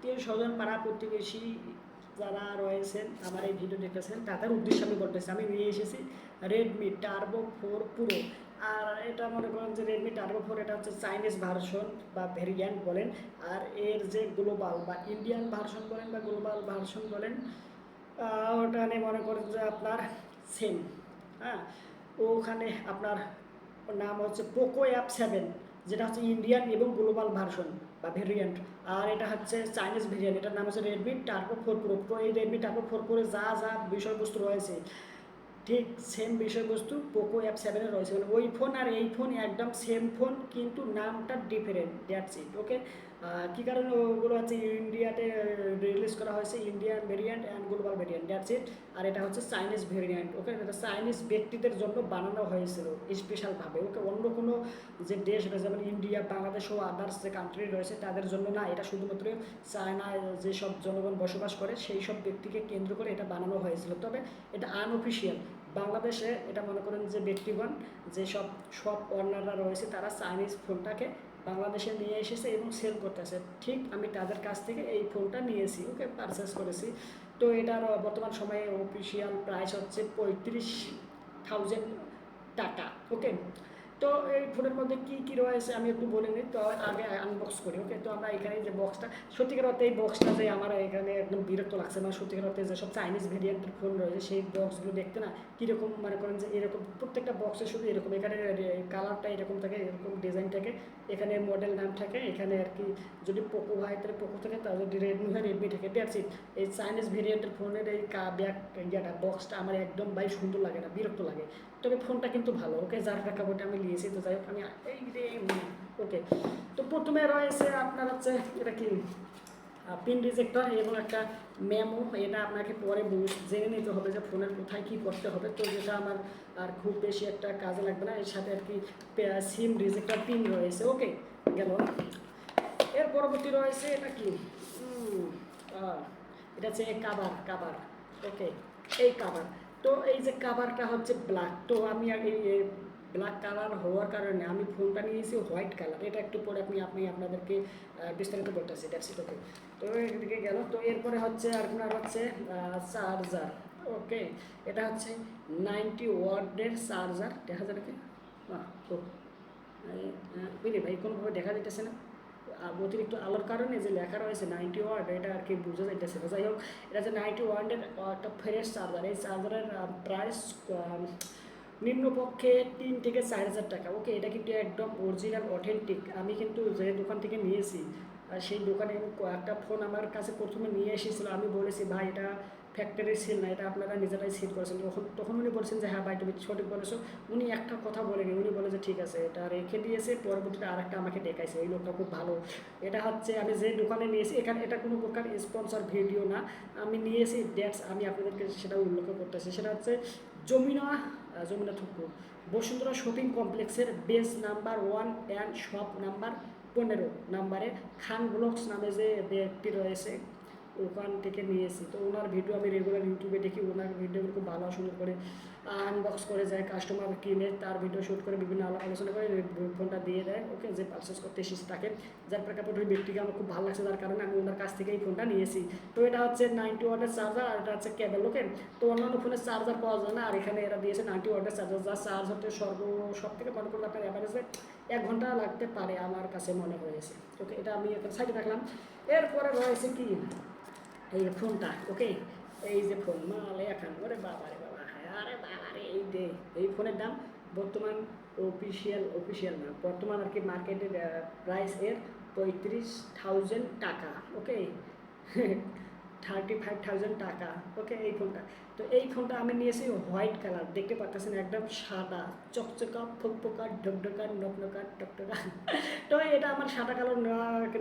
আত্মীয় স্বজন পাড়া প্রতিবেশী যারা রয়েছেন, আমার এই ভিডিও দেখেছেন তাদের উদ্দেশ্যে আমি বলতেছি, আমি নিয়ে এসেছি রেডমি টার্বো ফোর পুরো আর এটা মনে করেন যে রেডমি টার্বো ফোর এটা হচ্ছে চাইনিজ ভার্সন বা ভেরিয়েন্ট বলেন। আর এর যে গ্লোবাল বা ইন্ডিয়ান ভার্সন বলেন বা গ্লোবাল ভার্সন বলেন ওটা নিয়ে মনে করেন যে আপনার সেম হ্যাঁ ওখানে আপনার নাম হচ্ছে পোকো অ্যাপ সেভেন যেটা হচ্ছে ইন্ডিয়ান এবং গ্লোবাল ভার্সন বা ভেরিয়েন্ট আর এটা হচ্ছে চাইনিজ ভেরিয়েন্ট এটার নাম হচ্ছে রেডমি টার্পো ফোর প্রো তো এই রেডমি টার্পো ফোর প্রোয়ে যা যা বিষয়বস্তু রয়েছে, ঠিক সেম বিষয়বস্তু পোকো অ্যাপ সেভেনে রয়েছে। মানে ওই ফোন আর এই ফোন একদম সেম ফোন কিন্তু নামটা ডিফারেন্ট দ্যাটস ইট ওকে কী কারণে ওগুলো হচ্ছে ইন্ডিয়াতে রিলিজ করা হয়েছে? Indian variant and global variant that's it আর এটা হচ্ছে চাইনিজ ভেরিয়েন্ট ওকে এটা চাইনিজ ব্যক্তিদের জন্য বানানো হয়েছিল স্পেশালভাবে ওকে অন্য কোনো যে দেশ রয়েছে যেমন ইন্ডিয়া বাংলাদেশ ও আদার্স যে কান্ট্রি রয়েছে, তাদের জন্য না, এটা শুধুমাত্র চায়নায় যেসব জনগণ বসবাস করে সেই সব ব্যক্তিকে কেন্দ্র করে এটা বানানো হয়েছিল। তবে এটা আনঅফিসিয়াল বাংলাদেশে এটা মনে করেন যে ব্যক্তিগণ, যেসব সব অনাররা রয়েছে, তারা চাইনিজ ফোনটাকে বাংলাদেশে নিয়ে এসেছে এবং সেল করতেছে। ঠিক, আমি তাদের কাছ থেকে এই ফোনটা নিয়েছি ওকে পারচেস করেছি। তো এটার বর্তমান সময়ে অফিসিয়াল প্রাইস হচ্ছে পঁয়ত্রিশ থাউজেন্ড টাকা ওকে তো এই ফোনের মধ্যে কী কী রয়েছে আমি একটু বলে নিই। তো আগে আনবক্স করি ওকে তো আমরা এখানে যে বক্সটা সত্যিকার অর্থে এই বক্সটা যে আমার এখানে একদম বিরক্ত লাগছে মানে সত্যিকার অর্থে যেসব চাইনিজ ভেরিয়েন্টের ফোন রয়েছে, সেই বক্সগুলো দেখতে না কীরকম, মনে করেন যে এরকম, প্রত্যেকটা বক্সে শুধু এরকম, এখানে কালারটা এরকম থাকে, এরকম ডিজাইন থাকে, এখানে মডেল নাম থাকে, এখানে আর কি যদি পোকো হয় তাহলে পোকো থাকে, তাহলে যদি রেডমি হয় রেডমি থাকে দ্যাটস ইট এই চাইনিজ ভেরিয়েন্টের ফোনের এই কা ব্যাক ইয়েটা বক্সটা আমার একদম ভাই সুন্দর লাগে না, বিরক্ত লাগে। তবে ফোনটা কিন্তু ভালো ওকে যার প্রেক্ষাপটে আমি নিয়েছি তো যাই হোক, আমি এই রে ওকে তো প্রথমে রয়েছে আপনার হচ্ছে এটা কি? পিন রিজেক্টর এবং একটা মেমো এটা আপনাকে পরে জেনে নিতে হবে যে ফোনের কোথায় কী করতে হবে। তো যেটা আমার আর খুব বেশি একটা কাজে লাগবে না, এর সাথে আর কি সিম রিজেক্টর পিন রয়েছে। ওকে গেল। এর পরবর্তী রয়েছে এটা কি? এটা হচ্ছে কাবার কাবার ওকে এই কাবার তো এই যে কাভারটা হচ্ছে ব্ল্যাক তো আমি আগে ব্ল্যাক কালার হওয়ার কারণে আমি ফোনটা নিয়েছি হোয়াইট কালার এটা একটু পরে আপনি আপনি আপনাদেরকে বিস্তারিত বলতেছি দ্যাটস ইট ওকে তো এদিকে গেল। তো এরপরে হচ্ছে আপনার হচ্ছে চার্জার ওকে এটা হচ্ছে নাইনটি ওয়ার্ডের চার্জার দেখা যায় নাকি আহ, তো বুঝলি ভাই কোনোভাবে দেখা যাইতেছে না। অতিরিক্ত আলোর কারণে যে লেখা রয়েছে নাইনটি ওয়ার্ড এটা আর কি বোঝা যাইতেছে না। যাই হোক এটা হচ্ছে নাইনটি ওয়ার্ডের একটা ফ্রেশ চার্জার এই চার্জারের প্রাইস নিম্নপক্ষে তিন থেকে চার হাজার টাকা। ওকে, এটা কিন্তু একদম অরিজিনাল অথেন্টিক আমি কিন্তু যে দোকান থেকে নিয়েছি সেই দোকানে একটা ফোন আমার কাছে প্রথমে নিয়ে এসেছিল। আমি বলেছি, ভাই, এটা ফ্যাক্টরি সেল না, এটা আপনারা নিজেরাই সেল করেছেন। তখন তখন উনি বলছেন যে হ্যাঁ ভাই, তুমি সঠিক বলেছ। উনি একটা কথা বলেনি। উনি বলে যে, ঠিক আছে, এটা রেখে দিয়েছে, পরবর্তীতে আর একটা আমাকে দেখাইছে। এই লোকটা খুব ভালো। এটা হচ্ছে, আমি যে দোকানে নিয়েছি, এখানে এটা কোনো প্রকার স্পন্সর ভিডিও না। আমি নিয়েছি ডেটস আমি আপনাদেরকে সেটা উল্লেখ করতেছি। সেটা হচ্ছে, জমিনা জমিনা থুকু বসুন্ধরা শপিং কমপ্লেক্সের base number one and shop number পনেরো নাম্বারে খান ব্লগস নামে যে ব্যক্তি রয়েছে, ওখান থেকে নিয়েছি তো ওনার ভিডিও আমি রেগুলার ইউটিউবে দেখি, ওনার ভিডিওগুলো খুব ভালো সুন্দর করে আনবক্স করে যায় কাস্টমার কিনে তার ভিডিও শ্যুট করে বিভিন্ন আলাপ আলোচনা করে ফোনটা দিয়ে দেয় ওকে যে পারচেস করতে এসেছে তাকে। যার প্রেক্ষাপটে ওই ব্যক্তিকে আমার খুব ভালো লাগছে, যার কারণে আমি ওনার কাছ থেকে এই ফোনটা নিয়েছি। তো এটা হচ্ছে নাইনটি ওয়াটের চার্জার আর এটা হচ্ছে কেবল ওকে তো অন্যান্য ফোনের চার্জার পাওয়া যায় না, আর এখানে এরা দিয়েছে নাইনটি ওয়াটের চার্জার যা চার্জ হতে সর্ব সব থেকে মনে করলে আপনার অ্যাভারেজে এক ঘণ্টা লাগতে পারে আমার কাছে মনে হয়েছে ওকে এটা আমি একটা সাইডে রাখলাম। এরপরে রয়েছে কি? এই ফোনটা ওকে এই যে ফোন মালে এখন, ওরে বাবা রে এই যে, এই ফোনের দাম বর্তমান অফিসিয়াল অফিসিয়াল না, বর্তমান আর কি মার্কেটের প্রাইস এর পঁয়ত্রিশ থাউজেন্ড টাকা ওকে থার্টি ফাইভ থাউজেন্ড টাকা ওকে এই ফোনটা। তো এই ফোনটা আমি নিয়েছি হোয়াইট কালার দেখতে পাচ্ছেন একদম সাদা, চকচকা, ফকফকা, ঢকঢকা, নকনকা, টকটকা। তো এটা আমার সাদা কালার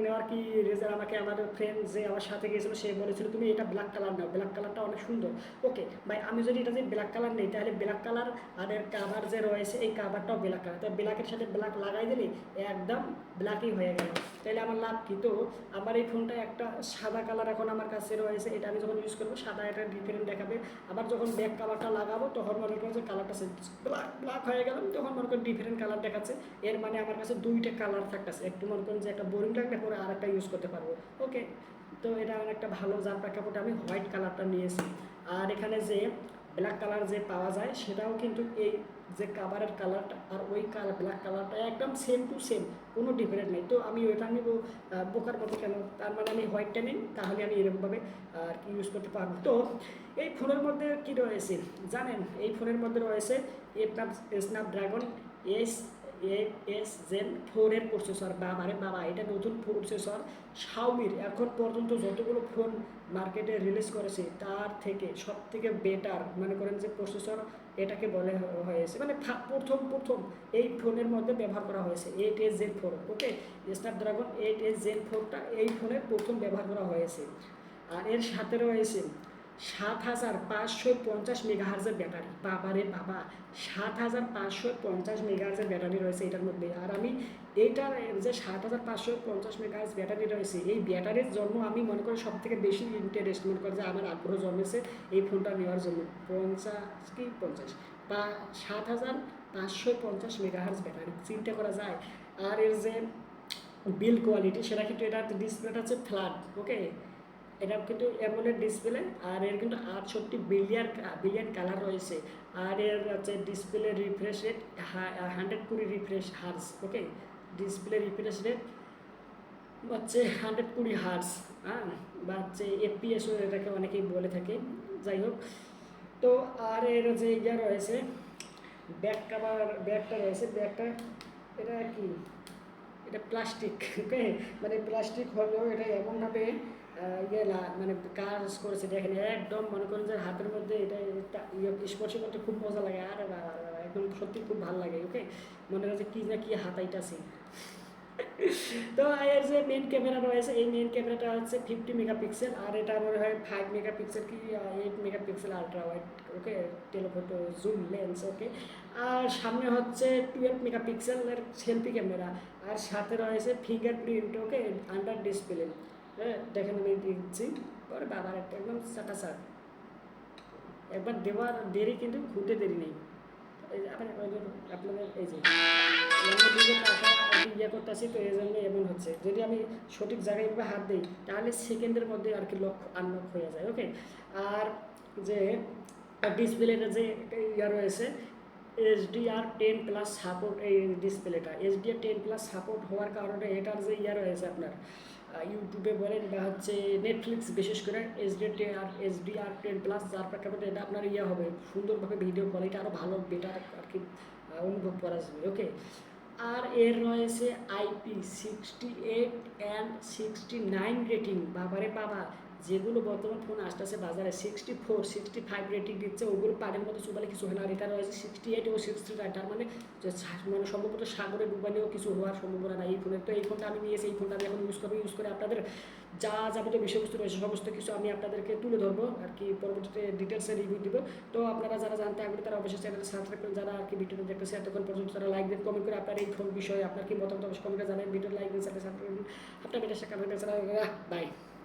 নেওয়ার কি রেজাল্ট আমাকে আমার ফ্রেন্ড যে আমার সাথে গিয়েছিল, সে বলেছিল, তুমি এটা ব্ল্যাক কালার নাও ব্ল্যাক কালারটা অনেক সুন্দর। ওকে ভাই, আমি যদি এটা যে ব্ল্যাক কালার নেই, তাহলে ব্ল্যাক কালার আর এর কাভার যে রয়েছে, এই কাভারটাও ব্ল্যাক কালার তো ব্ল্যাকের সাথে ব্ল্যাক লাগাই দিলে, একদম ব্ল্যাকই হয়ে গেল। তাহলে আমার লাভ কি? তো আমার এই ফোনটা একটা সাদা কালার এখন আমার কাছে রয়েছে, এটা আমি যখন ইউজ করব, সাদা একটা ডিফারেন্ট দেখাবে। আবার যখন ব্যাক কালারটা লাগাবো, তখন মনে করেন যে কালারটা ব্ল্যাক ব্ল্যাক হয়ে গেলাম তখন মনে করেন ডিফারেন্ট কালার দেখাচ্ছে। এর মানে আমার কাছে দুইটা কালার থাকতেছে, একটু মনে করেন যে একটা বোরিং লাগলে পরে আর একটা ইউজ করতে পারব। ওকে তো এটা অনেকটা ভালো যার প্রেক্ষাপটে আমি হোয়াইট কালারটা নিয়েছি। আর এখানে যে ব্ল্যাক কালার যে পাওয়া যায়, সেটাও কিন্তু এই যে কাভারের কালারটা আর ওই কালার ব্ল্যাক কালারটা একদম সেম টু সেম কোনো ডিফারেন্ট নেই। তো আমি ওইটা নিব বোকার মতো কেন? তার মানে আমি হোয়াইটটা নিই, তাহলে আমি এরকমভাবে আর কি ইউজ করতে পারব? তো এই ফোনের মধ্যে কি রয়েছে? জানেন, এই ফোনের মধ্যে রয়েছে স্ন্যাপড্রাগন এস এস জেন ফোরের প্রসেসর বা বাবারে বাবা এটা নতুন প্রসেসর শাওমির এখন পর্যন্ত যতগুলো ফোন মার্কেটে রিলিজ করেছে, তার থেকে সব থেকে বেটার মনে করেন যে প্রসেসর এটাকে বলে হয়েছে। মানে প্রথম প্রথম এই ফোনের মধ্যে ব্যবহার করা হয়েছে eight S Gen four okay Snapdragon eight S Gen ফোরটা এই ফোনে প্রথম ব্যবহার করা হয়েছে। আর এর সাথে রয়েছে সাত হাজার পাঁচশো পঞ্চাশ মেগাহার্জের ব্যাটারি। বাবারে বাবা, সাত হাজার পাঁচশো পঞ্চাশ মেগাহার্জের ব্যাটারি রয়েছে এটার মধ্যে। আর আমি এইটার যে সাত হাজার পাঁচশো পঞ্চাশ মেগাহার্জ ব্যাটারি রয়েছে। এই ব্যাটারির জন্য আমি মনে করি সব থেকে বেশি ইন্টারেস্ট মনে করি যে আমার আগ্রহ জন্মেছে এই ফোনটা নেওয়ার জন্য। পঞ্চাশ কি পঞ্চাশ? বা সাত হাজার পাঁচশো পঞ্চাশ মেগাহার্জ ব্যাটারি, চিন্তা করা যায়। আর এর যে বিল কোয়ালিটি সেটা কিন্তু এটা ডিসপ্লেটা হচ্ছে ফ্ল্যাট ওকে এটা কিন্তু অ্যামোলেড ডিসপ্লে আর এর কিন্তু আটষট্টি বিলিয়ন বিলিয়ন কালার রয়েছে। আর এর হচ্ছে ডিসপ্লে রিফ্রেশ রেট হান্ড্রেড কুড়ি refresh hertz okay display refresh rate হচ্ছে হান্ড্রেড কুড়ি হার্স হ্যাঁ? বা হচ্ছে এফপিএসও এটাকে অনেকেই বলে থাকে, যাই হোক। তো আর এর যে ইয়ে রয়েছে ব্যাক কাভার ব্যাগটা রয়েছে ব্যাগটা এটা কি? এটা প্লাস্টিক ওকে মানে প্লাস্টিক হলেও এটা এমনভাবে ইয়ে মানে কাজ করেছে দেখেন, একদম মনে করেন যে হাতের মধ্যে এটা এটা ইয়ে স্পর্শ করতে খুব মজা লাগে। আরে বাবা একদম সত্যি খুব ভালো লাগে ওকে মনে যে কি না কি হাতাইটাছি তো এর যে মেন ক্যামেরা রয়েছে, এই মেন ক্যামেরাটা হচ্ছে ফিফটি মেগাপিক্সেল আর এটা মনে হয় ফাইভ মেগাপিক্সেল কি eight megapixel ultra wide okay telephoto zoom lens okay আর সামনে হচ্ছে টুয়েলভ মেগাপিক্সেলের সেলফি ক্যামেরা আর সাথে রয়েছে ফিঙ্গারপ্রিন্ট ওকে আন্ডার ডিসপ্লে হ্যাঁ দেখেন আমি দিচ্ছি। ওর বাবার একটা একদম চাট একবার দেওয়ার দেরি কিন্তু খুঁটে দেরি নেই। আপনাদের এই যে দিকে ইয়ে করতেছি তো এই জন্য এমন হচ্ছে। যদি আমি সঠিক জায়গায় এভাবে হাত দিই, তাহলে সেকেন্ডের মধ্যে আর কি লক আনলক হয়ে যায় ওকে আর যে ডিসপ্লের যে ইয়ে রয়েছে এইচডিআর টেন প্লাস সাপোর্ট এই ডিসপ্লেটা এইচডিআর টেন প্লাস সাপোর্ট হওয়ার কারণে এটার যে ইয়ে রয়েছে আপনার ইউটিউবে বলেন বা হচ্ছে নেটফ্লিক্স বিশেষ করে এইচডি আর এইচডিআর টেন প্লাস যার প্রেক্ষাপটে এটা আপনার ইয়ে হবে, সুন্দরভাবে ভিডিও কোয়ালিটি আরও ভালো বেটার আর কি অনুভব করা যাবে ওকে আর এর রয়েছে IP sixty eight and sixty nine rating বাবারে বাবা যেগুলো বর্তমান ফোন আসতেছে বাজারে sixty four sixty five rating দিচ্ছে, ওগুলো পানির মতো চুবালে কিছু হয় না। এটা রয়েছে সিক্সটি এইট ও সিক্সটি নাইন তার মানে মানে সম্ভবত সাগরে ডুবালেও কিছু হওয়ার সম্ভাবনা নাই। এই ফোনের তো এই ফোনটা আমি নিয়েছি, এই ফোনটা আমি এখন ইউজ করব ইউজ করে আপনাদের যা যাবতীয় বিষয়বস্তু রয়েছে, সমস্ত কিছু আমি আপনাদেরকে তুলে ধরবো আর কি, পরবর্তীতে ডিটেলসে রিভিউ দিব। তো আপনারা যারা জানতে আগ্রহী, তারা অবশ্যই চ্যানেলটা সাবস্ক্রাইব করেন যারা আর কি ভিডিওটা দেখতেছে, এতক্ষণ পর্যন্ত তারা লাইক দেন কমেন্ট করে আপনার এই ফোন বিষয়ে আপনার কি মতামত অবশ্যই কমেন্টে জানেন ভিডিও লাইক দিন চ্যানেল সাবস্ক্রাইব করুন। আপনার ভিডিও সাথে বাই।